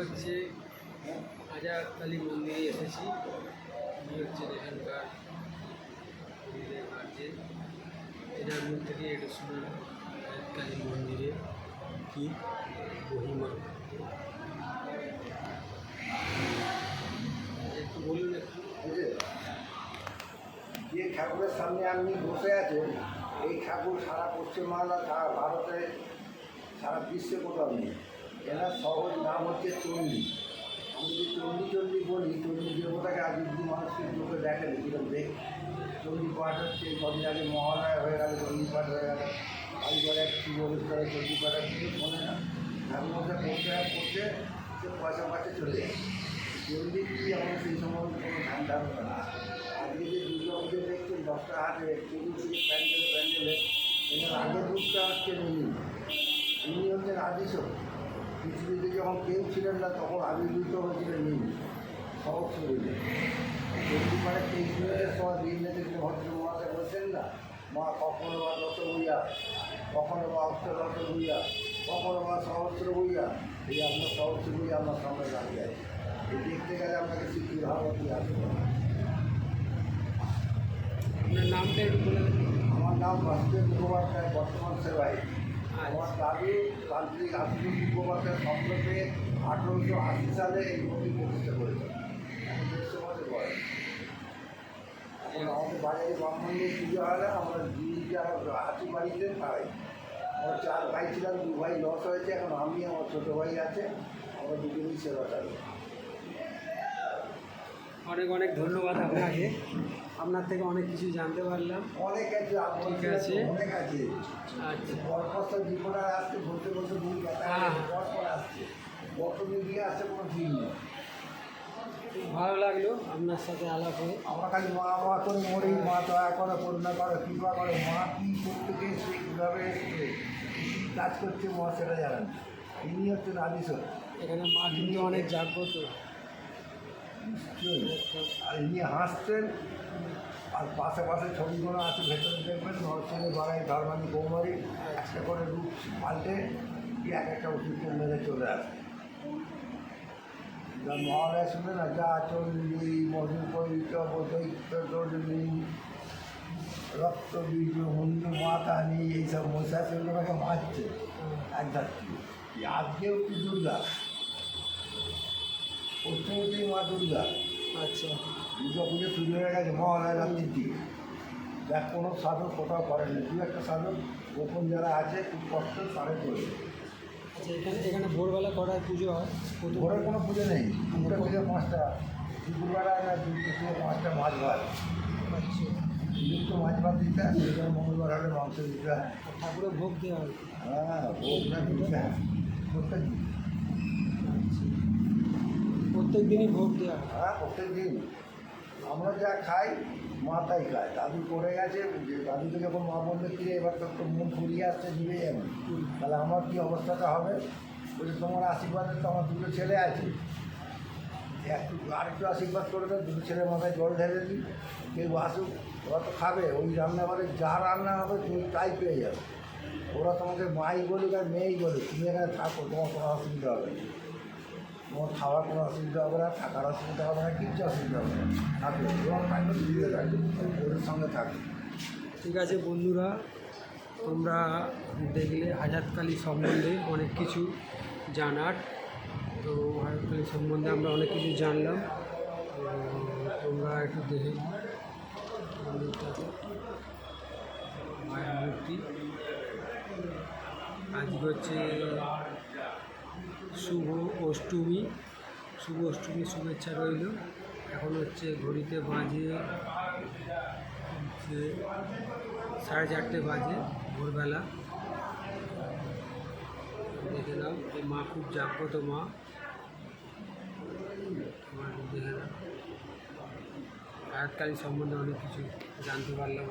হচ্ছে হাজার কালী মন্দিরে এসেছি। উনি হচ্ছেন এখানকার গার্জেন এনার মুখ থেকে একটু শুনুন কালী মন্দিরে কি মহিমা। একটু বলুন একটু। যে ঠাকুরের সামনে আপনি বসে আছেন এই ঠাকুর সারা পশ্চিমবাংলা, সারা ভারতে, সারা বিশ্বে কোথাও নেই। এনার সহজ, নাম হচ্ছে চণ্ডী। আমি যদি চণ্ডী চণ্ডী বলি, চণ্ডী দেবতাকে আজ যদি মানুষকে চোখে দেখেন যেরকম দেখ। চণ্ডী পাঠ হচ্ছে, কদিন আগে মহালয়া হয়ে গেল, চণ্ডী পাঠ হয়ে গেল। কালীগড়ে শুভ অনুষ্ঠানে চণ্ডী পাঠ কিছু শোনে না। ঠাকুর মধ্যে পড়তে পড়তে সে পয়সা পাচ্ছে চলে যায়। চণ্ডী কি আমার সেই সম্বন্ধে কোনো ধ্যান ধারণা না। আজকে যে দুর্গা পুজো দেখছেন, দশটা হাটে চল্লিশ থেকে প্যান্ডেল, প্যান্ডেলে। এনার আগের রূপটা হচ্ছে ইনি ইনি হচ্ছেন আদিশক। পৃথিবীতে যখন কেউ ছিলেন না তখন আবির্ভূত হয়েছিলেন ইনি সহজ শরীরে মানে তেইশ মিনিটের সময় দিন থেকে ভদ্র মহাশয় বলছেন না মা কখনো বা দশ বইয়া কখনো বা অষ্টদশ বইয়া কখনো বা সহস্র বইয়া এই আপনার সহস্র বইয়া আপনার সামনে দাঁড়িয়ে আছে। এই দেখতে গেলে আপনাকে শিক্ষিত হওয়া কি আসবে আপনার নামটা একটু বলে দেন। আমার নাম বাসুদেব মুখোপাধ্যায় বর্তমান সেবায় আমার দাদু তান্ত্রিক আধুনিক মুখোপাধ্যায় স্বপ্ন পেয়ে আঠেরোশো আশি সালে এই মন্দির প্রতিষ্ঠা করেছেন এখন দেড়শো বছর বয়স। এখন আমাদের বাজারে পুজো হয় না, আমরা হাতি বাড়িতে খাই। আমরা চার ভাই ছিলাম, দু ভাই লস হয়েছে, এখন আমি আমার ছোটো ভাই আছে, আমরা দুজনেই সেবা করি অনেক অনেক ধন্যবাদ আপনাকে। আপনার থেকে অনেক কিছু জানতে পারলাম। অনেক আছে ঠিক আছে। অনেক আছে। আচ্ছা। পরপর সব রিপোর্টার আসছে বলতে বলতে দিন ব্যথা হ্যাঁ। পরপর আসছে। কত মিডিয়া আসছে কোনো ঠিক নেই। খুব ভালো লাগল আপনার সাথে আলাপ হয়ে। আমরা খালি মা মা করে মরি মা দয়া করে করুণা করে কৃপা করে মা কী করতে গিয়েছে কীভাবে এসছে কী কাজ করছে মা সেটা জানেন ইনি হচ্ছেন আদিশ্বর এখানে মা কিন্তু অনেক জাগ্রত। আর ইনি হাসছেন, আর পাশে পাশে ছবিগুলো আছে, ভেতরে দেখবেন নরসিংহ বাড়াই ধর্মানি কৌমারি একটা করে রূপ পাল্টে এক একটা ওষুধ মেরে চলে আসে। যা মহালয়া শুনে না, যা চল্লি পবিত্র বৈদ্য চল্লি রক্ত বীজ হন্দু মাতা নিয়ে এইসব মশা সেগুলোকে মারছে। এক ধাত্রী আজকেও কি দুর্গা? পশ্চিমবঙ্গেই মা দুর্গা। আচ্ছা। দুর্গা পুজো শুরু হয়ে গেছে মহালয়া রাত্রির দিকে দেখ কোনো সাধক কোথাও করেনি। দু একটা সাধক গোপন যারা আছে খুব কষ্ট তারে করে। আচ্ছা এখানে এখানে ভোরবেলা কটায় পুজো হয়? ঘরের কোনো পুজো নেই। দুটো থেকে পাঁচটা। দুপুরবেলা না থেকে পাঁচটা মাছ ভাত। আচ্ছা। দুটো মাছ ভাত দিতে হয় সেখানে মঙ্গলবার হলে মাংস দিতে হয়। ঠাকুরের ভোগ দেওয়া হয়? হ্যাঁ ভোগ না দিতে হয়। প্রত্যেক দিন। আচ্ছা। প্রত্যেক দিনই ভোগ দেওয়া হয়। হ্যাঁ প্রত্যেক দিন আমরা যা খাই মা তাই খায়। দাদু করে গেছে যে দাদুকে যখন মা বললে কি রে, এবার তো তোর মন ফুরিয়ে আসছে দিবে যাবে তাহলে আমার কী অবস্থাটা হবে? বলছে তোমার আশীর্বাদে তো আমার দুটো ছেলে আছে। একটু আরেকটু আশীর্বাদ করে দেয় দুটো ছেলের মাথায় জল ঢেলে দিই। কেউ আসুক ওরা তো খাবে। ওই রান্নাঘরে যা রান্না হবে তুমি তাই পেয়ে যাবে। ওরা তোমাকে মাই বলুক আর মেয়েই বলুক তুমি এখানে থাকো তোমার কোনো অসুবিধা হবে না। তোমার খাওয়ার কোনো অসুবিধা হবে না, থাকার অসুবিধা হবে না, কিচ্ছু অসুবিধা হবে না। থাকবে তোমার থাকবে ওদের সঙ্গে থাকবে। ঠিক আছে বন্ধুরা, তোমরা দেখলে হাজারকালী সম্বন্ধে অনেক কিছু জানার। তো হাজারকালী সম্বন্ধে আমরা অনেক কিছু জানলাম। তোমরা একটু দেখে মায়ের মূর্তি আজকে হচ্ছে শুভ অষ্টমী, শুভ অষ্টমীর শুভেচ্ছা রইল। এখন হচ্ছে ঘড়িতে বাজে, হচ্ছে সাড়ে চারটে বাজে ভোরবেলা। দেখে নাও এই মা খুব জাগ্রত মা। দেখে নাও। আয়াতকালী সম্বন্ধে অনেক কিছু জানতে পারলাম